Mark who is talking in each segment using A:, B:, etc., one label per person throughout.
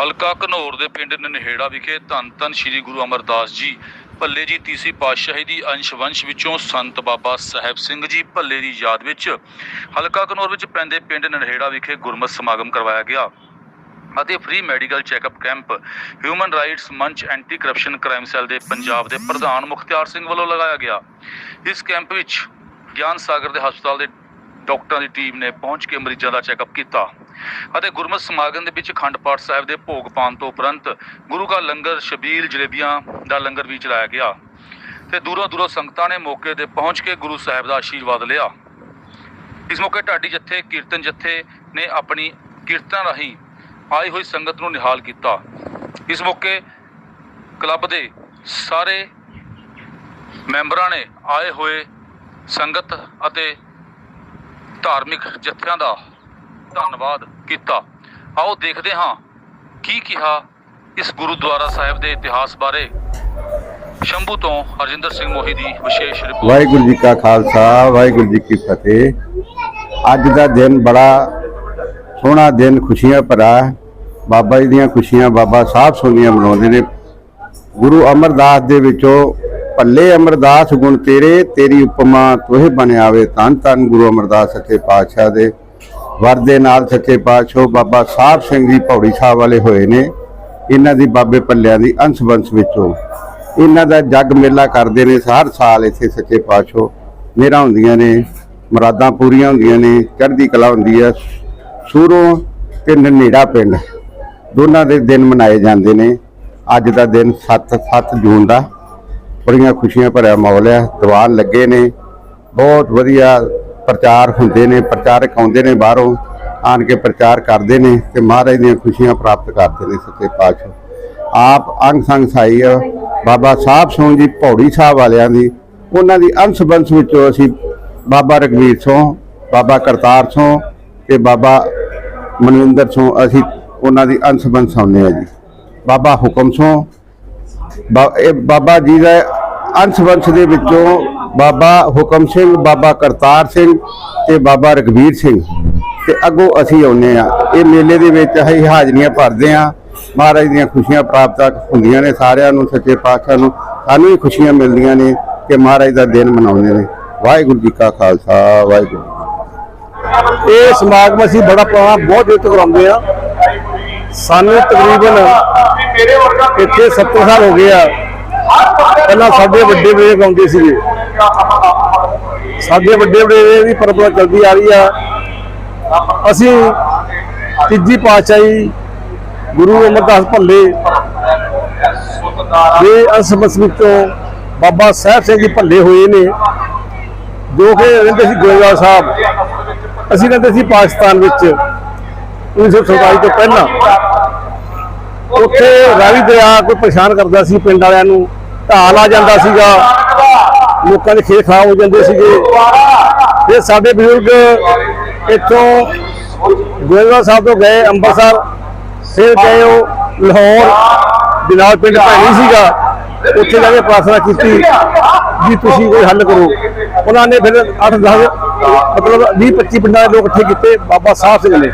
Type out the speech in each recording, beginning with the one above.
A: ਹਲਕਾ ਘਨੌਰ ਦੇ ਪਿੰਡ ਨਨਹੇੜਾ ਵਿਖੇ ਧੰਨ ਧੰਨ ਸ੍ਰੀ ਗੁਰੂ ਅਮਰਦਾਸ ਜੀ, ਭੱਲੇ ਜੀ ਤੀਸਰੀ ਪਾਤਸ਼ਾਹੀ ਦੀ ਅੰਸ਼ ਵੰਸ਼ ਵਿੱਚੋਂ ਸੰਤ ਬਾਬਾ ਸਾਹਿਬ ਸਿੰਘ ਜੀ ਭੱਲੇ ਦੀ ਯਾਦ ਵਿੱਚ ਹਲਕਾ ਘਨੌਰ ਵਿੱਚ ਪੈਂਦੇ ਪਿੰਡ ਨਨਹੇੜਾ ਵਿਖੇ ਗੁਰਮਤਿ ਸਮਾਗਮ ਕਰਵਾਇਆ ਗਿਆ। ਅਤੇ free medical checkup camp human rights ਮੰਚ ਐਂਟੀ ਕਰਪਸ਼ਨ ਕ੍ਰਾਈਮ ਸੈੱਲ ਦੇ ਪੰਜਾਬ ਦੇ ਪ੍ਰਧਾਨ ਮੁਖਤਿਆਰ ਸਿੰਘ ਵੱਲੋਂ ਲਗਾਇਆ ਗਿਆ। ਇਸ ਕੈਂਪ ਵਿੱਚ ਗਿਆਨ ਸਾਗਰ ਦੇ ਹਸਪਤਾਲ ਦੇ ਡਾਕਟਰਾਂ ਦੀ ਟੀਮ ਨੇ ਪਹੁੰਚ ਕੇ ਮਰੀਜ਼ਾਂ ਦਾ ਚੈੱਕਅਪ ਕੀਤਾ ਅਤੇ ਗੁਰਮਤਿ ਸਮਾਗਮ ਦੇ ਵਿੱਚ ਅਖੰਡ ਪਾਠ ਸਾਹਿਬ ਦੇ ਭੋਗ ਪਾਉਣ ਤੋਂ ਉਪਰੰਤ ਗੁਰੂ ਕਾ ਲੰਗਰ, ਸ਼ਬੀਲ ਜਲੇਬੀਆਂ ਦਾ ਲੰਗਰ ਵੀ ਚਲਾਇਆ ਗਿਆ। ਤੇ ਦੂਰੋਂ ਦੂਰੋਂ ਸੰਗਤਾਂ ਨੇ ਮੌਕੇ ਤੇ ਪਹੁੰਚ ਕੇ ਗੁਰੂ ਸਾਹਿਬ ਦਾ ਆਸ਼ੀਰਵਾਦ ਲਿਆ। ਇਸ ਮੌਕੇ ਢਾਡੀ ਜੱਥੇ, ਕੀਰਤਨ ਜੱਥੇ ਨੇ ਆਪਣੀ ਕੀਰਤਨ ਰਾਹੀਂ ਆਈ ਹੋਈ ਸੰਗਤ ਨੂੰ ਨਿਹਾਲ ਕੀਤਾ। ਇਸ ਮੌਕੇ ਕਲੱਬ ਦੇ ਸਾਰੇ ਮੈਂਬਰਾਂ ਨੇ ਆਏ ਹੋਏ ਸੰਗਤ ਅਤੇ ਧਾਰਮਿਕ ਜਥਿਆਂ ਦਾ ਧੰਨਵਾਦ ਕੀਤਾ। ਆਓ ਦੇਖਦੇ ਹਾਂ ਕੀ ਕਿਹਾ ਇਸ ਗੁਰਦੁਆਰਾ ਸਾਹਿਬ ਦੇ ਇਤਿਹਾਸ ਬਾਰੇ। ਸ਼ੰਭੂ ਤੋਂ ਹਰਜਿੰਦਰ ਸਿੰਘ ਮੋਹੀ ਦੀ ਵਿਸ਼ੇਸ਼ ਰਿਪੋਰਟ।
B: ਵਾਹਿਗੁਰੂ ਜੀ ਕਾ ਖਾਲਸਾ, ਵਾਹਿਗੁਰੂ ਜੀ ਕੀ ਫਤਿਹ। ਅੱਜ ਦਾ ਦਿਨ ਬੜਾ ਸੋਹਣਾ ਦਿਨ ਖੁਸ਼ੀਆਂ ਭਰਾ ਬਾਬਾ ਜੀ ਦੀਆਂ ਖੁਸ਼ੀਆਂ ਬਾਬਾ ਸਾਹਿਬ ਸੋਨੀਆਂ ਮਨਾਉਂਦੇ ਨੇ। ਗੁਰੂ ਅਮਰਦਾਸ ਦੇ ਵਿੱਚੋਂ ਭੱਲੇ ਅਮਰਦਾਸ ਗੁਣ ਤੇਰੇ, ਤੇਰੀ ਉਪਮਾ ਤੋਹੇ ਬਣ ਆਵੇ। ਤਨ ਧੰਨ ਗੁਰੂ ਅਮਰਦਾਸ ਸੱਚੇ ਪਾਤਸ਼ਾਹ ਦੇ। ਵਰ ਦੇ ਨਾਲ ਸੱਚੇ ਪਾਤਸ਼ਾਹ ਬਾਬਾ ਸਾਹਿਬ ਸਿੰਘ ਜੀ ਪੌੜੀ ਸਾਹਿਬ ਵਾਲੇ ਹੋਏ ਨੇ। ਇਹਨਾਂ ਦੀ ਬਾਬੇ ਪੱਲਿਆਂ ਦੀ ਅੰਸ਼ ਬੰਸ਼ ਵਿੱਚੋਂ। ਇਹਨਾਂ ਦਾ ਜੱਗ ਮੇਲਾ ਕਰਦੇ ਨੇ। ਹਰ ਸਾਲ ਇੱਥੇ ਸੱਚੇ ਪਾਤਸ਼ਾਹ ਮੇਰਾ ਹੁੰਦੀਆਂ ਨੇ। ਮੁਰਾਦਾਂ ਪੂਰੀਆਂ ਹੁੰਦੀਆਂ ਨੇ। ਚੜ੍ਹਦੀ ਕਲਾ ਹੁੰਦੀ ਹੈ। ਸੂਰੋਂ ਤੇ ਨਨੇੜਾ ਪਿੰਡ। ਦੋਨਾਂ ਦੇ ਦਿਨ ਮਨਾਏ ਜਾਂਦੇ ਨੇ। ਅੱਜ ਦਾ ਦਿਨ 7 7 ਜੂਨ ਦਾ। ਬੜੀਆਂ ਖੁਸ਼ੀਆਂ ਭਰਿਆ ਮਾਹੌਲ ਹੈ ਦੀਵਾਨ ਲੱਗੇ ਨੇ। ਬਹੁਤ ਵਧੀਆ ਪ੍ਰਚਾਰ ਹੁੰਦੇ ਨੇ। ਪ੍ਰਚਾਰਕ ਆਉਂਦੇ ਨੇ ਬਾਹਰੋਂ। ਆਣ ਕੇ ਪ੍ਰਚਾਰ ਕਰਦੇ ਨੇ ਤੇ ਮਹਾਰਾਜ ਦੀਆਂ ਖੁਸ਼ੀਆਂ ਪ੍ਰਾਪਤ ਕਰਦੇ ਨੇ ਸੱਚੇ ਪਾਤਸ਼ਾਹ। ਆਪ ਅੰਗ ਸੰਗ ਸਾਈ ਆ, ਬਾਬਾ ਸਾਹਿਬ ਸਿੰਘ ਜੀ ਭੌੜੀ ਸਾਹਿਬ ਵਾਲਿਆਂ ਦੀ। ਉਹਨਾਂ ਦੀ ਅੰਸ਼ ਬੰਸ਼ ਵਿੱਚੋਂ ਅਸੀਂ ਬਾਬਾ ਰਗਵੀਰ ਸਿੰਘ ਬਾਬਾ ਕਰਤਾਰ ਸਿੰਘ ਤੇ ਬਾਬਾ ਮਨਵਿੰਦਰ ਸਿੰਘ ਅਸੀਂ ਉਹਨਾਂ ਦੀ ਅੰਸ਼ ਬੰਸ਼ ਆਉਂਦੇ ਆ ਜੀ। ਬਾਬਾ ਹੁਕਮ ਸਿੰਘ ਬਾਬਾ ਜੀ ਦਾ ਅੰਸ਼ ਵੰਸ਼ ਦੇ ਵਿੱਚੋਂ ਬਾਬਾ ਹੁਕਮ ਸਿੰਘ, ਬਾਬਾ ਕਰਤਾਰ ਸਿੰਘ ਤੇ ਬਾਬਾ ਰਗਵੀਰ ਸਿੰਘ ਤੇ ਅੱਗੋਂ ਅਸੀਂ ਆਉਂਦੇ ਆ ਇਹ ਮੇਲੇ ਦੇ ਵਿੱਚ ਅਸੀਂ ਹਾਜ਼ਰੀਆਂ ਭਰਦੇ ਆ ਮਹਾਰਾਜ ਦੀਆਂ ਖੁਸ਼ੀਆਂ ਪ੍ਰਾਪਤ ਹੁੰਦੀਆਂ ਨੇ ਸਾਰਿਆਂ ਨੂੰ, ਸੱਚੇ ਪਾਤਸ਼ਾਹ ਨੂੰ। ਸਾਨੂੰ ਵੀ ਖੁਸ਼ੀਆਂ ਮਿਲਦੀਆਂ ਨੇ ਕਿ ਮਹਾਰਾਜ ਦਾ ਦਿਨ ਮਨਾਉਂਦੇ ਨੇ। ਵਾਹਿਗੁਰੂ ਜੀ ਕਾ ਖਾਲਸਾ, ਵਾਹਿਗੁਰੂ
C: ਇਹ ਸਮਾਗਮ ਅਸੀਂ ਬੜਾ ਪੁਰਾਣਾ, ਬਹੁਤ ਦੇਰ ਤੋਂ ਕਰਾਉਂਦੇ ਆ ਸਾਨੂੰ ਤਕਰੀਬਨ ਇੱਥੇ 70 ਸਾਲ ਹੋ ਗਏ ਆ। ਪਹਿਲਾਂ ਸਾਡੇ ਵੱਡੇ ਬੜੇ ਗਾਉਂਦੇ ਸੀਗੇ ਸਾਡੇ ਵੱਡੇ ਬੜੇ ਦੀ ਪਰੰਪਰਾ ਚੱਲਦੀ ਆ ਰਹੀ ਆ। ਅਸੀਂ ਤੀਜੀ ਪਾਤਸ਼ਾਹੀ ਗੁਰੂ ਅਮਰਦਾਸ ਭੱਲੇ ਦੇ ਅੰਸ਼ਮਸ ਵਿੱਚੋਂ ਬਾਬਾ ਸਾਹਿਬ ਸਿੰਘ ਜੀ ਭੱਲੇ ਹੋਏ ਨੇ, ਜੋ ਕਿ ਰਹਿੰਦੇ ਸੀ ਗੋਇੰਦਵਾਲ ਸਾਹਿਬ। ਅਸੀਂ ਕਹਿੰਦੇ ਸੀ ਪਾਕਿਸਤਾਨ ਵਿੱਚ 1947 ਤੋਂ ਪਹਿਲਾਂ। ਉੱਥੇ ਰਾਵੀ ਦਰਿਆ ਕੋਈ ਪਰੇਸ਼ਾਨ ਕਰਦਾ ਸੀ, ਪਿੰਡ ਵਾਲਿਆਂ ਨੂੰ। ਢਾਲ ਆ ਜਾਂਦਾ ਸੀਗਾ। ਲੋਕਾਂ ਦੇ ਖੇਤ ਖਰਾਬ ਹੋ ਜਾਂਦੇ ਸੀਗੇ। ਫਿਰ ਸਾਡੇ ਬਜ਼ੁਰਗ ਇੱਥੋਂ ਗੋਇੰਦਵਾਲ ਸਾਹਿਬ ਤੋਂ ਗਏ ਅੰਮ੍ਰਿਤਸਰ ਫਿਰ ਗਏ ਉਹ ਲਾਹੌਰ, ਬਿਲਾਲ ਪਿੰਡ ਭੈਣੀ ਸੀਗਾ। ਉੱਥੇ ਜਾ ਕੇ ਪ੍ਰਾਰਥਨਾ ਕੀਤੀ ਵੀ ਤੁਸੀਂ ਕੋਈ ਹੱਲ ਕਰੋ। ਉਹਨਾਂ ਨੇ ਫਿਰ 8 10 ਮਤਲਬ 20 25 ਪਿੰਡਾਂ ਦੇ ਲੋਕ ਇਕੱਠੇ ਕੀਤੇ, ਬਾਬਾ ਸਾਹਿਬ ਸਿੰਘ ਨੇ।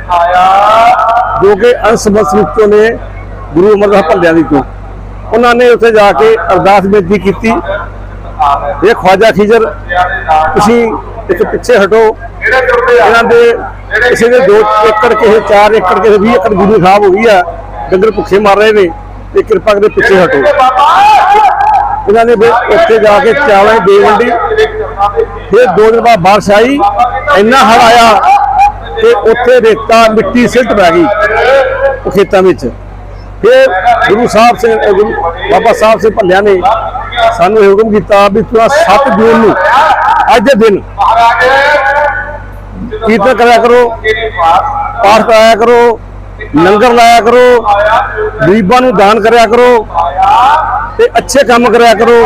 C: ਜੋ ਕਿ ਅੰਸ਼ ਵਿੱਚੋਂ ਨੇ ਗੁਰੂ ਅਮਰਦਾਸ ਭੱਲਿਆਂ ਦੀ ਤੋਂ ਉਹਨਾਂ ਨੇ ਉੱਥੇ ਜਾ ਕੇ ਅਰਦਾਸ ਬੇਨਤੀ ਕੀਤੀ। ਇਹ ਖਵਾਜਾ ਖਿਜਰ, ਤੁਸੀਂ ਇੱਕ ਪਿੱਛੇ ਹਟੋ। ਇਹਨਾਂ ਦੇ ਕਿਸੇ ਦੇ 2 ਏਕੜ, ਕਿਸੇ 4 ਏਕੜ, ਕਿਸੇ 20 ਏਕੜ ਗੁਰੂ ਸਾਹਿਬ ਹੋਈ ਆ। ਡੰਗਰ ਭੁੱਖੇ ਮਰ ਰਹੇ ਨੇ ਤੇ ਕਿਰਪਾ ਕਰਕੇ ਪਿੱਛੇ ਹਟੋ। ਇਹਨਾਂ ਨੇ ਫਿਰ ਉੱਥੇ ਜਾ ਕੇ ਚਾਵਲ ਦੇ ਵੰਡੀ। ਫਿਰ ਦੋ ਦਿਨ ਬਾਅਦ ਬਾਰਿਸ਼ ਆਈ, ਇੰਨਾ ਹੜ ਆਇਆ ਕਿ ਉੱਥੇ ਰੇਤਾ, ਮਿੱਟੀ ਸਿਲਟ ਪੈ ਗਈ ਉਹ ਖੇਤਾਂ ਵਿੱਚ। ਫਿਰ ਗੁਰੂ ਸਾਹਿਬ ਸਿੰਘ ਗੁਰੂ ਬਾਬਾ ਸਾਹਿਬ ਸਿੰਘ ਭੱਲਿਆ ਨੇ ਸਾਨੂੰ ਇਹ ਹੁਕਮ ਕੀਤਾ ਵੀ ਤੁਸੀਂ 7 ਜੂਨ ਨੂੰ, ਅੱਜ ਦੇ ਦਿਨ ਕੀਰਤਨ ਕਰਿਆ ਕਰੋ, ਪਾਠ ਕਰਾਇਆ ਕਰੋ, ਲੰਗਰ ਲਾਇਆ ਕਰੋ, ਗਰੀਬਾਂ ਨੂੰ ਦਾਨ ਕਰਿਆ ਕਰੋ। ਤੇ ਅੱਛੇ ਕੰਮ ਕਰਿਆ ਕਰੋ।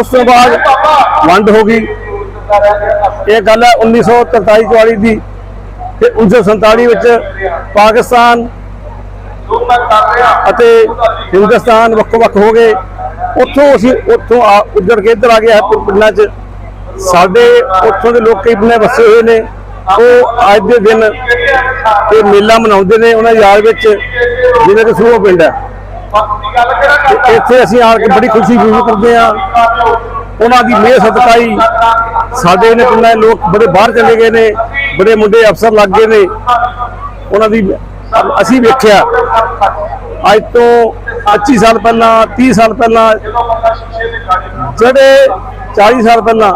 C: ਉਸ ਤੋਂ ਬਾਅਦ ਵੰਡ ਹੋ ਗਈ। ਇਹ ਗੱਲ ਹੈ 1943 44 ਦੀ ਤੇ 1947 ਵਿੱਚ ਪਾਕਿਸਤਾਨ ਅਤੇ ਹਿੰਦੁਸਤਾਨ ਵੱਖੋ ਵੱਖ ਹੋ ਗਏ। ਉੱਥੋਂ ਅਸੀਂ ਉੱਥੋਂ ਆ ਉੱਜੜ ਕੇ ਇੱਧਰ ਆ ਗਏ ਹਰਪੁਰ ਪਿੰਡਾਂ 'ਚ। ਸਾਡੇ ਉੱਥੋਂ ਦੇ ਲੋਕ ਕਈ ਬੰਨੇ ਵਸੇ ਹੋਏ ਨੇ। ਉਹ ਅੱਜ ਦੇ ਦਿਨ ਇਹ ਮੇਲਾ ਮਨਾਉਂਦੇ ਨੇ ਉਹਨਾਂ ਯਾਦ ਵਿੱਚ ਜਿਵੇਂ ਕਿ ਸੂਹ ਪਿੰਡ ਹੈ। ਇੱਥੇ ਅਸੀਂ ਆ ਕੇ ਬੜੀ ਖੁਸ਼ੀ ਮਹਿਸੂਸ ਕਰਦੇ ਆ ਉਹਨਾਂ ਦੀ ਮਿਹਰ ਸਦਕਾਈ। ਸਾਡੇ ਨੇ ਪਿੰਡਾਂ ਦੇ ਲੋਕ ਬੜੇ ਬਾਹਰ ਚਲੇ ਗਏ ਨੇ, ਬੜੇ ਮੁੰਡੇ ਅਫਸਰ ਲੱਗ ਗਏ ਨੇ। ਉਹਨਾਂ ਦੀ ਅਸੀਂ ਵੇਖਿਆ। ਅੱਜ ਤੋਂ 25 ਸਾਲ ਪਹਿਲਾਂ 30 ਸਾਲ ਪਹਿਲਾਂ, ਜਿਹੜੇ 40 ਸਾਲ ਪਹਿਲਾਂ,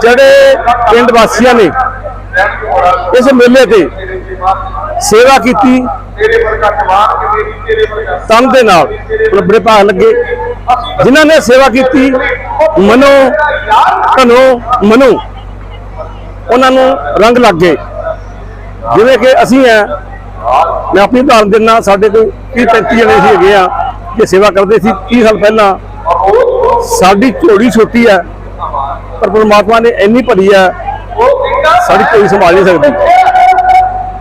C: ਜਿਹੜੇ ਪਿੰਡ ਵਾਸੀਆਂ ਨੇ, ਇਸ ਮੇਲੇ ਤੇ ਸੇਵਾ ਕੀਤੀ। ਤਨ ਦੇ ਨਾਲ ਬੜੇ ਭਾਗ ਲੱਗੇ। ਜਿਨ੍ਹਾਂ ਨੇ ਸੇਵਾ ਕੀਤੀ ਮਨੋ ਧਨੋ ਮਨੋ ਉਹਨਾਂ ਨੂੰ ਰੰਗ ਲੱਗ ਗਏ। ਜਿਵੇਂ ਕਿ ਅਸੀਂ ਆ ਮੈਂ ਆਪਣੀ ਉਦਾਹਰਨ ਦਿੰਦਾ ਸਾਡੇ ਕੋਲ 30 35 ਜਣੇ ਸੀ ਹੈਗੇ ਆ ਕਿ ਸੇਵਾ ਕਰਦੇ ਸੀ 30 ਸਾਲ ਪਹਿਲਾਂ। ਸਾਡੀ ਝੋਲੀ ਛੋਟੀ ਹੈ ਪਰ ਪਰਮਾਤਮਾ ਨੇ ਇੰਨੀ ਭਰੀ ਹੈ ਸਾਡੀ ਕੋਈ ਸੰਭਾਲ ਨਹੀਂ ਸਕਦੀ।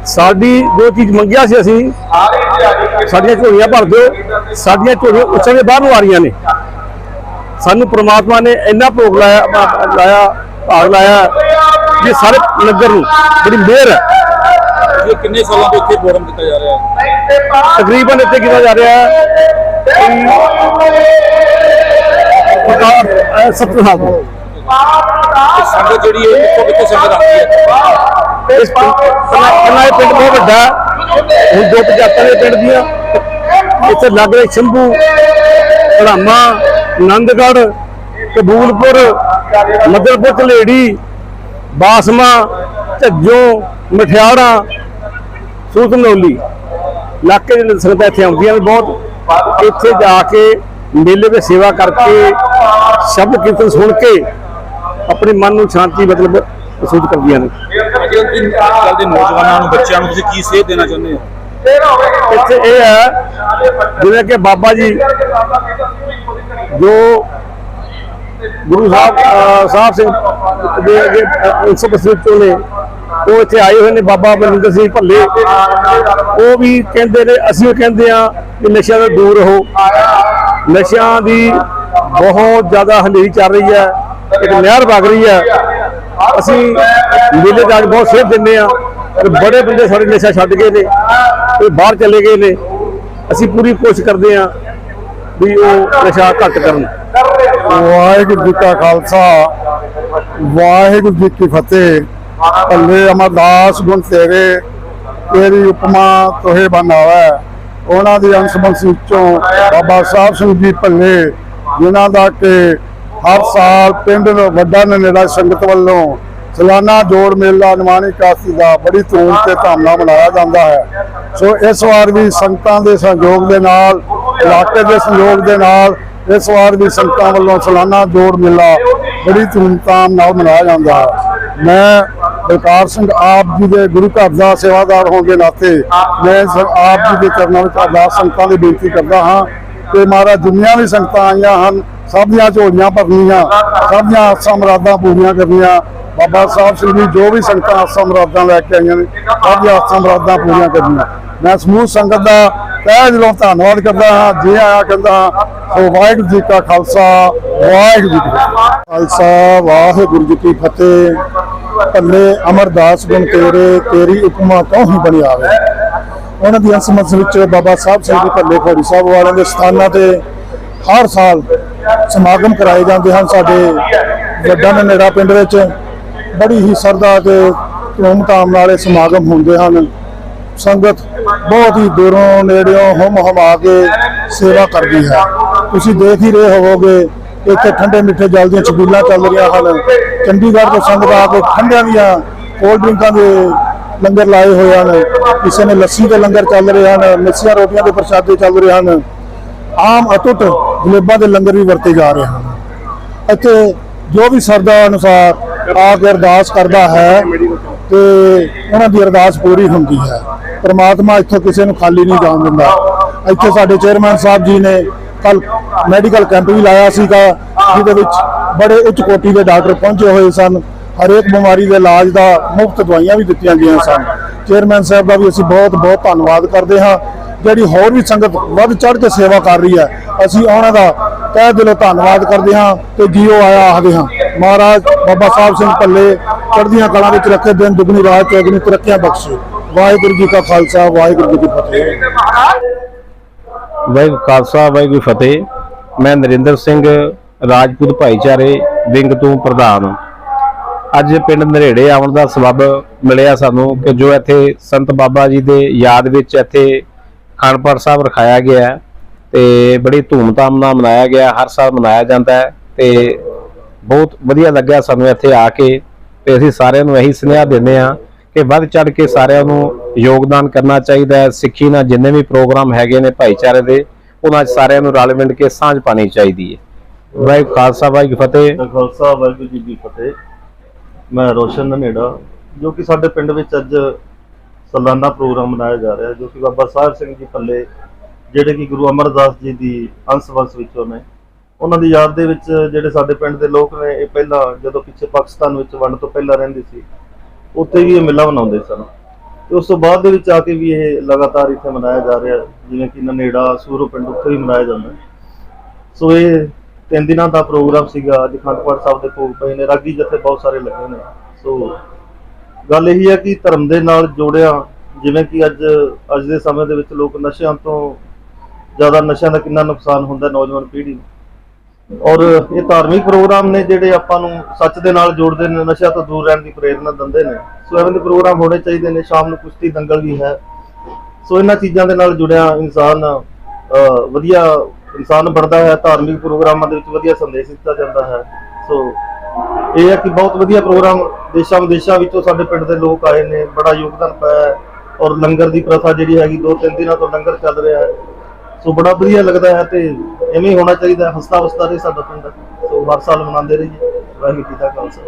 C: ਸਾਡੀ ਜੋ ਚੀਜ਼ ਮੰਗਿਆ ਸੀ ਅਸੀਂ ਸਾਡੀਆਂ ਝੋਲੀਆਂ ਭਰ ਦਿਓ ਸਾਡੀਆਂ ਝੋਲੀਆਂ ਉੱਚੇ ਦੇ ਬਾਹਰ ਨੂੰ ਆ ਰਹੀਆਂ ਨੇ। ਸਾਨੂੰ ਪ੍ਰਮਾਤਮਾ ਨੇ ਇੰਨਾ ਭੋਗ ਲਾਇਆ ਲਾਇਆ ਭਾਗ ਲਾਇਆ ਕਿ ਸਾਰੇ ਨਗਰ ਨੂੰ ਬੜੀ ਮਿਹਰ ਹੈ।
D: ਇਹ ਕਿੰਨੇ ਸਾਲਾਂ ਤੋਂ ਇੱਥੇ ਪ੍ਰੋਗਰਾਮ ਕੀਤਾ ਜਾ ਰਿਹਾ ਹੈ?
C: ਤਕਰੀਬਨ ਇੱਥੇ ਕੀਤਾ ਜਾ ਰਿਹਾ ਹੈ ਪਤਾ ਸੱਤ ਸਾਲ ਤੋਂ
D: ਸੰਗਤ ਜਿਹੜੀ ਹੈ ਕਿੱਥੋਂ ਕਿੱਥੋਂ ਸੰਗਤ ਆਉਂਦੀ ਹੈ।
C: ਇਸ ਪਹਿਲਾਂ ਪਿੰਡ ਬਹੁਤ ਵੱਡਾ ਹੁਣ ਦੋ ਪੰਚਾਇਤਾਂ ਦੇ ਪਿੰਡ ਦੀਆਂ। ਇੱਥੇ ਲੱਗ ਰਹੇ ਸ਼ੰਭੂ ਧੜਾਮਾ ਆਨੰਦਗੜ੍ਹ, ਕਬੂਲਪੁਰ, ਮਦਰਪੁਰ, ਝਲੇੜੀ, ਬਾਸਮਾ, ਝੱਜੋ, ਮਠਿਆੜਾ, ਸੂਤਨੌਲੀ। ਇਲਾਕੇ ਦੇ ਸੰਗਤਾਂ ਇੱਥੇ ਆਉਂਦੀਆਂ ਨੇ ਬਹੁਤ। ਇੱਥੇ ਜਾ ਕੇ ਮੇਲੇ ਵਿੱਚ ਸੇਵਾ ਕਰਕੇ ਸ਼ਬਦ ਕੀਰਤਨ ਸੁਣ ਕੇ ਆਪਣੇ ਮਨ ਨੂੰ ਸ਼ਾਂਤੀ ਮਤਲਬ ਮਹਿਸੂਸ ਕਰਦੀਆਂ ਨੇ।
D: ਅੱਜ ਦੇ ਨੌਜਵਾਨਾਂ ਨੂੰ ਬੱਚਿਆਂ ਨੂੰ ਤੁਸੀਂ ਕੀ ਸੇਧ ਦੇਣਾ ਚਾਹੁੰਦੇ ਹੋ?
C: ਇੱਥੇ ਇਹ ਹੈ ਜਿਵੇਂ ਕਿ ਬਾਬਾ ਜੀ ਜੋ ਗੁਰੂ ਸਾਹਿਬ ਸਾਹਿਬ ਸਿੰਘ ਦੇ ਅੱਗੇ ਉਨਸਬ ਤੋਂ ਨੇ ਉਹ ਇੱਥੇ ਆਏ ਹੋਏ ਨੇ ਬਾਬਾ ਬਲਿੰਦਰ ਸਿੰਘ ਭੱਲੇ। ਉਹ ਵੀ ਕਹਿੰਦੇ ਨੇ ਅਸੀਂ ਕਹਿੰਦੇ ਆ ਕਿ ਨਸ਼ਿਆਂ ਤੋਂ ਦੂਰ ਰਹੋ। ਨਸ਼ਿਆਂ ਦੀ ਬਹੁਤ ਜ਼ਿਆਦਾ ਹਨੇਰੀ ਚੱਲ ਰਹੀ ਹੈ। ਇੱਕ ਨਹਿਰ ਵਗ ਰਹੀ ਹੈ ਅਸੀਂ ਮੇਲੇ ਦਾ ਅੱਜ ਬਹੁਤ ਸੇਧ ਦਿੰਦੇ ਆ ਤੇ ਬੜੇ ਬੰਦੇ ਸਾਡੇ ਨਸ਼ਾ ਛੱਡ ਗਏ ਨੇ ਤੇ ਬਾਹਰ ਚਲੇ ਗਏ ਨੇ। ਅਸੀਂ ਪੂਰੀ ਕੋਸ਼ਿਸ਼ ਕਰਦੇ ਆ ਵੀ ਉਹ ਨਸ਼ਾ ਘੱਟ ਕਰਨ।
E: ਵਾਹਿਗੁਰੂ ਜੀ ਕਾ ਖਾਲਸਾ, ਵਾਹਿਗੁਰੂ ਜੀ ਕੀ ਫਤਿਹ। ਭੱਲੇ ਅਮਰਦਾਸ ਗੁਣ ਤੇਰੇ, ਤੇਰੀ ਉਪਮਾ ਤੋਹੇ ਬਣਾਵੇ ਉਹਨਾਂ ਦੀ ਅੰਸ਼ ਬੰਸ ਵਿੱਚੋਂ ਬਾਬਾ ਸਾਹਿਬ ਸਿੰਘ ਜੀ ਭੱਲੇ, ਜਿਨ੍ਹਾਂ ਦਾ ਕਿ ਹਰ ਸਾਲ ਪਿੰਡ ਵੱਡਾ ਨੇੜਾ ਸੰਗਤ ਵੱਲੋਂ ਸਾਲਾਨਾ ਜੋੜ ਮੇਲਾ ਨਿਮਾਣੀ ਕਾਸੀ ਦਾ ਬੜੀ ਧੂਮ ਤੇ ਧਾਮ ਨਾਲ ਮਨਾਇਆ ਜਾਂਦਾ ਹੈ। ਸੋ ਇਸ ਵਾਰ ਵੀ ਸੰਗਤਾਂ ਦੇ ਸਹਿਯੋਗ ਦੇ ਨਾਲ, ਇਲਾਕੇ ਦੇ ਸਹਿਯੋਗ ਦੇ ਨਾਲ ਇਸ ਵਾਰ ਵੀ ਸੰਗਤਾਂ ਵੱਲੋਂ ਸਾਲਾਨਾ ਜੋੜ ਮੇਲਾ ਬੜੀ ਧੂਮਧਾਮ ਨਾਲ ਮਨਾਇਆ ਜਾਂਦਾ ਹੈ। ਮੈਂ ਬਲਕਾਰ ਸਿੰਘ ਆਪ ਜੀ ਦੇ ਗੁਰੂ ਘਰ ਦਾ ਸੇਵਾਦਾਰ ਹੋਣ ਦੇ ਨਾਤੇ ਮੈਂ ਆਪ ਜੀ ਦੇ ਚਰਨਾਂ ਵਿੱਚ ਅਰਦਾਸ ਸੰਗਤਾਂ ਦੀ ਬੇਨਤੀ ਕਰਦਾ ਹਾਂ ਕਿ ਮਹਾਰਾਜ ਜਿੰਨੀਆਂ ਵੀ ਸੰਗਤਾਂ ਆਈਆਂ ਹਨ ਸਭ ਦੀਆਂ ਝੋਲੀਆਂ ਭਰਨੀਆਂ ਸਭ ਦੀਆਂ ਆਸਾਂ ਮੁਰਾਦਾਂ ਪੂਰੀਆਂ ਕਰਨੀਆਂ। ਬਾਬਾ ਸਾਹਿਬ ਸਿੰਘ ਜੀ ਜੋ ਵੀ ਸੰਗਤਾਂ ਆਸਾਂ ਮੁਰਾਦਾਂ ਲੈ ਕੇ ਆਈਆਂ ਨੇ ਸਭ ਦੀਆਂ ਆਸਾਂ ਮੁਰਾਦਾਂ ਪੂਰੀਆਂ ਕਰਨੀਆਂ। ਮੈਂ ਸਮੂਹ ਸੰਗਤ ਦਾ ਤਹਿ ਦਿਲੋਂ ਧੰਨਵਾਦ ਕਰਦਾ ਹਾਂ, ਜੀ ਆਇਆ ਕਹਿੰਦਾ ਹਾਂ। ਸੋ ਵਾਹਿਗੁਰੂ ਜੀ ਕਾ ਖਾਲਸਾ, ਵਾਹਿਗੁਰੂ ਜੀ ਕੀ ਖਾਲਸਾ, ਵਾਹਿਗੁਰੂ ਜੀ ਕੀ ਫਤਿਹ। ਭੱਲੇ ਅਮਰਦਾਸ ਗੁਣ ਤੇਰੇ, ਤੇਰੀ ਉਪਮਾ ਕਉ ਹੀ ਬਣੀ ਆਵੇ? ਉਹਨਾਂ ਦੀ ਅੰਸਮਤ ਵਿੱਚ ਬਾਬਾ ਸਾਹਿਬ ਸਿੰਘ ਜੀ ਭੱਲੇ ਖੋੜੀ ਸਾਹਿਬ ਵਾਲਿਆਂ ਦੇ ਸਥਾਨਾਂ ਤੇ ਹਰ ਸਾਲ ਸਮਾਗਮ ਕਰਾਏ ਜਾਂਦੇ ਹਨ ਸਾਡੇ ਵੱਡਾ ਨੇੜਾ ਪਿੰਡ ਵਿੱਚ। ਬੜੀ ਹੀ ਸਰਦਾ ਤੇ ਧੂਮਧਾਮ ਨਾਲ ਇਹ ਸਮਾਗਮ ਹੁੰਦੇ ਹਨ। ਸੰਗਤ ਬਹੁਤ ਹੀ ਦੂਰੋਂ ਨੇੜਿਓਂ ਹਮ ਹਮਾ ਕੇ ਸੇਵਾ ਕਰਦੀ ਹੈ। ਤੁਸੀਂ ਦੇਖ ਹੀ ਰਹੇ ਹੋਵੋਗੇ, ਇੱਥੇ ਠੰਡੇ ਮਿੱਠੇ ਜਲ ਦੀਆਂ ਛਬੀਲਾਂ ਚੱਲ ਰਹੀਆਂ ਹਨ। ਚੰਡੀਗੜ੍ਹ ਤੋਂ ਸੰਗਤ ਆ ਕੇ ਠੰਡਿਆਂ ਦੀਆਂ ਕੋਲਡ ਡਰਿੰਕਾਂ ਦੇ ਲੰਗਰ ਲਾਏ ਹੋਏ ਹਨ। ਕਿਸੇ ਨੇ ਲੱਸੀ ਦੇ ਲੰਗਰ ਚੱਲ ਰਹੇ ਹਨ, ਮਿੱਸੀਆਂ ਰੋਟੀਆਂ ਦੇ ਪ੍ਰਸ਼ਾਦੇ ਚੱਲ ਰਹੇ ਹਨ। ਆਮ ਅਟੁੱਟ ਜਲੇਬਾਂ ਦੇ ਲੰਗਰ ਵੀ ਵਰਤੇ ਜਾ ਰਹੇ ਹਨ। ਇੱਥੇ ਜੋ ਵੀ ਸਰਦਾ ਅਨੁਸਾਰ ਆ ਕੇ ਅਰਦਾਸ ਕਰਦਾ ਹੈ ਤੇ ਉਹਨਾਂ ਦੀ ਅਰਦਾਸ ਪੂਰੀ ਹੁੰਦੀ ਹੈ। ਪਰਮਾਤਮਾ ਇੱਥੋਂ ਕਿਸੇ ਨੂੰ ਖਾਲੀ ਨਹੀਂ ਜਾਣ ਦਿੰਦਾ। ਇੱਥੇ ਸਾਡੇ ਚੇਅਰਮੈਨ ਸਾਹਿਬ ਜੀ ਨੇ ਕੱਲ ਮੈਡੀਕਲ ਕੈਂਪ ਵੀ ਲਾਇਆ ਸੀਗਾ, ਜਿਹਦੇ ਵਿੱਚ ਬੜੇ ਉੱਚ ਕੋਟੀ ਦੇ ਡਾਕਟਰ ਪਹੁੰਚੇ ਹੋਏ ਸਨ। ਹਰੇਕ ਬਿਮਾਰੀ ਦੇ ਇਲਾਜ ਦਾ ਮੁਫਤ ਦਵਾਈਆਂ ਵੀ ਦਿੱਤੀਆਂ ਗਈਆਂ ਸਨ। ਚੇਅਰਮੈਨ ਸਾਹਿਬ ਦਾ ਵੀ ਅਸੀਂ ਬਹੁਤ ਬਹੁਤ ਧੰਨਵਾਦ ਕਰਦੇ ਹਾਂ। ਜਿਹੜੀ ਹੋਰ ਵੀ ਸੰਗਤ ਵੱਧ ਚੜ ਕੇ ਸੇਵਾ ਕਰ ਰਹੀ ਹੈ, ਅਸੀਂ ਉਹਨਾਂ ਦਾ ਤਹਿ ਦਿਲੋਂ ਧੰਨਵਾਦ ਕਰਦੇ ਹਾਂ ਤੇ ਜੀਓ ਆਇਆ ਆਖਦੇ ਹਾਂ।
C: ਮਹਾਰਾਜ ਬਾਬਾ ਸਾਹਿਬ ਸਿੰਘ ਭੱਲੇ ਚੜ੍ਹਦੀਆਂ ਕਲਾਂ ਵਿੱਚ ਰੱਖੇ ਦਿਨ ਦੁਗਣੀ ਰਾਤ ਚੌਗਣੀ ਤਰੱਕੀਆਂ ਬਖਸ਼ੇ। ਵਾਹਿਗੁਰੂ ਜੀ ਕਾ ਖਾਲਸਾ, ਵਾਹਿਗੁਰੂ ਜੀ ਕੀ ਫਤਿਹ।
F: ਵਾਹਿਗੁਰੂ ਖਾਲਸਾ, ਵਾਹਿਗੁਰੂ ਫਤਿਹ। ਮੈਂ ਨਰਿੰਦਰ ਸਿੰਘ, ਰਾਜਪੂਤ ਭਾਈਚਾਰੇ, ਵਿੰਗ ਤੋਂ ਪ੍ਰਧਾਨ। ਅੱਜ ਪਿੰਡ ਨਰੇੜੇ ਆਉਣ ਦਾ ਸਬਬ ਮਿਲਿਆ ਸਾਨੂੰ ਕਿ ਜੋ ਇੱਥੇ ਸੰਤ ਬਾਬਾ ਜੀ ਦੇ ਯਾਦ ਵਿੱਚ ਇੱਥੇ ਖਾਨਪੁਰ ਸਾਹਿਬ ਰਖਾਇਆ ਗਿਆ ਹੈ ਤੇ ਬੜੀ ਧੂਮਧਾਮ ਨਾਲ ਮਨਾਇਆ ਗਿਆ, ਹਰ ਸਾਲ ਮਨਾਇਆ ਜਾਂਦਾ ਹੈ ਤੇ ਬਹੁਤ ਵਧੀਆ ਲੱਗਿਆ ਸਾਨੂੰ ਇੱਥੇ ਆ ਕੇ ਤੇ ਅਸੀਂ ਸਾਰਿਆਂ ਨੂੰ ਇਹੀ ਸੁਨੇਹਾ ਦਿੰਦੇ ਹਾਂ ਕਿ ਵੱਧ ਚੜ ਕੇ ਸਾਰਿਆਂ ਨੂੰ ਯੋਗਦਾਨ ਕਰਨਾ ਚਾਹੀਦਾ ਹੈ, ਸਿੱਖੀ ਨਾਲ ਜਿੰਨੇ ਵੀ ਪ੍ਰੋਗਰਾਮ ਹੈਗੇ ਨੇ ਭਾਈਚਾਰੇ ਦੇ, ਉਹਨਾਂ 'ਚ ਸਾਰਿਆਂ ਨੂੰ ਰਲ ਮਿਲ ਕੇ ਸਾਂਝ ਪਾਣੀ ਚਾਹੀਦੀ ਹੈ। ਵਾਹਿਗੁਰੂ ਖਾਲਸਾ, ਵਾਹਿਗੁਰੂ ਫਤਿਹ।
G: ਦਾ ਖਾਲਸਾ, ਵਾਹਿਗੁਰੂ ਜੀ ਕੀ ਫਤਿਹ। ਮੈਂ ਰੋਸ਼ਨ ਨਨੇੜਾ, ਜੋ ਕਿ ਸਾਡੇ ਪਿੰਡ ਵਿੱਚ ਅੱਜ ਸਾਲਾਨਾ ਪ੍ਰੋਗਰਾਮ ਮਨਾਇਆ ਜਾ ਰਿਹਾ, ਜੋ ਕਿ ਬਾਬਾ ਸਾਹਿਬ ਸਿੰਘ ਜੀ ਪੱਲੇ ਜਿਹੜੇ ਕਿ ਗੁਰੂ ਅਮਰਦਾਸ ਜੀ ਦੀ ਅੰਸ਼ ਵੰਸ਼ ਵਿੱਚੋਂ ਨੇ। ਉਹਨਾਂ ਦੀ ਯਾਦ ਦੇ ਵਿੱਚ ਜਿਹੜੇ ਸਾਡੇ ਪਿੰਡ ਦੇ ਲੋਕ ਨੇ, ਇਹ ਪਹਿਲਾਂ ਜਦੋਂ ਪਿੱਛੇ ਪਾਕਿਸਤਾਨ ਵਿੱਚ ਵੰਡ ਤੋਂ ਪਹਿਲਾਂ ਰਹਿੰਦੇ ਸੀ, ਉੱਥੇ ਵੀ ਇਹ ਮੇਲਾ ਮਨਾਉਂਦੇ ਸਨ। ਤੇ ਉਸ ਤੋਂ ਬਾਅਦ ਦੇ ਵਿੱਚ ਆ ਕੇ ਵੀ ਇਹ ਲਗਾਤਾਰ ਇੱਥੇ ਮਨਾਇਆ ਜਾ ਰਿਹਾ, ਜਿਵੇਂ ਕਿ ਨਨੇੜਾ, ਸੂਰੋ ਪਿੰਡ ਉੱਥੇ ਵੀ ਮਨਾਇਆ ਜਾਂਦਾ। ਸੋ ਇਹ ਤਿੰਨ ਦਿਨਾਂ ਦਾ ਪ੍ਰੋਗਰਾਮ ਸੀਗਾ, ਅੱਜ ਖੰਡਪਾਠ ਸਾਹਿਬ ਦੇ ਭੋਗ ਪਏ ਨੇ, ਰਾਗੀ ਜਥੇ ਬਹੁਤ ਸਾਰੇ ਲੱਗੇ ਨੇ। ਸੋ ਗੱਲ ਇਹੀ ਹੈ ਕਿ ਧਰਮ ਦੇ ਨਾਲ ਜੋੜਿਆ, ਜਿਵੇਂ ਕਿ ਅੱਜ ਅੱਜ ਦੇ ਸਮੇਂ ਦੇ ਵਿੱਚ ਲੋਕ ਨਸ਼ਿਆਂ ਤੋਂ ਜ਼ਿਆਦਾ ਨਸ਼ਿਆਂ ਦਾ ਕਿੰਨਾ ਨੁਕਸਾਨ ਹੁੰਦਾ ਨੌਜਵਾਨ ਪੀੜ੍ਹੀ ਨੂੰ। ਔਰ ਇਹ ਧਾਰਮਿਕ ਪ੍ਰੋਗਰਾਮ ਨੇ ਜਿਹੜੇ ਆਪਾਂ ਨੂੰ ਸੱਚ ਦੇ ਨਾਲ ਜੋੜਦੇ ਨੇ, ਨਸ਼ਿਆਂ ਤੋਂ ਦੂਰ ਰਹਿਣ ਦੀ ਪ੍ਰੇਰਨਾ ਦਿੰਦੇ ਨੇ। ਸੋ ਐਵੇਂ ਦੇ ਪ੍ਰੋਗਰਾਮ ਹੋਣੇ ਚਾਹੀਦੇ ਨੇ, ਸ਼ਾਮ ਨੂੰ ਕੁਸ਼ਤੀ ਦੰਗਲ ਵੀ ਹੈ। ਸੋ ਇਹਨਾਂ ਚੀਜ਼ਾਂ ਦੇ ਨਾਲ ਜੁੜਿਆ ਇਨਸਾਨ ਵਧੀਆ ਇਨਸਾਨ ਬਣਦਾ ਹੈ, ਧਾਰਮਿਕ ਪ੍ਰੋਗਰਾਮਾਂ ਦੇ ਵਿੱਚ ਵਧੀਆ ਸੰਦੇਸ਼ ਦਿੱਤਾ ਜਾਂਦਾ ਹੈ। ਸੋ ਇਹ ਹੈ ਕਿ ਬਹੁਤ ਵਧੀਆ ਪ੍ਰੋਗਰਾਮ ਦੇਸ਼ਾਂ ਵਿਦੇਸ਼ਾਂ ਵਿੱਚੋਂ ਸਾਡੇ ਪਿੰਡ ਦੇ ਲੋਕ ਆਏ ਨੇ, ਬੜਾ ਯੋਗਦਾਨ ਪਾਇਆ ਔਰ ਲੰਗਰ ਦੀ ਪ੍ਰਥਾ ਜਿਹੜੀ ਹੈਗੀ ਦੋ ਤਿੰਨ ਦਿਨਾਂ ਤੋਂ ਲੰਗਰ ਚੱਲ ਰਿਹਾ ਹੈ। ਸੋ ਬੜਾ ਵਧੀਆ ਲੱਗਦਾ ਹੈ ਤੇ ਐਵੇਂ ਹੀ ਹੋਣਾ ਚਾਹੀਦਾ ਹੈ ਹਸਤਾ ਵਸਤਾ ਰਹੇ ਸਾਡਾ ਪਿੰਡ। ਸੋ ਹਰ ਸਾਲ ਮਨਾਉਂਦੇ ਰਹੀਏ। ਵਾਹਿਗੁਰੂ ਜੀ ਦਾ ਖਾਲਸਾ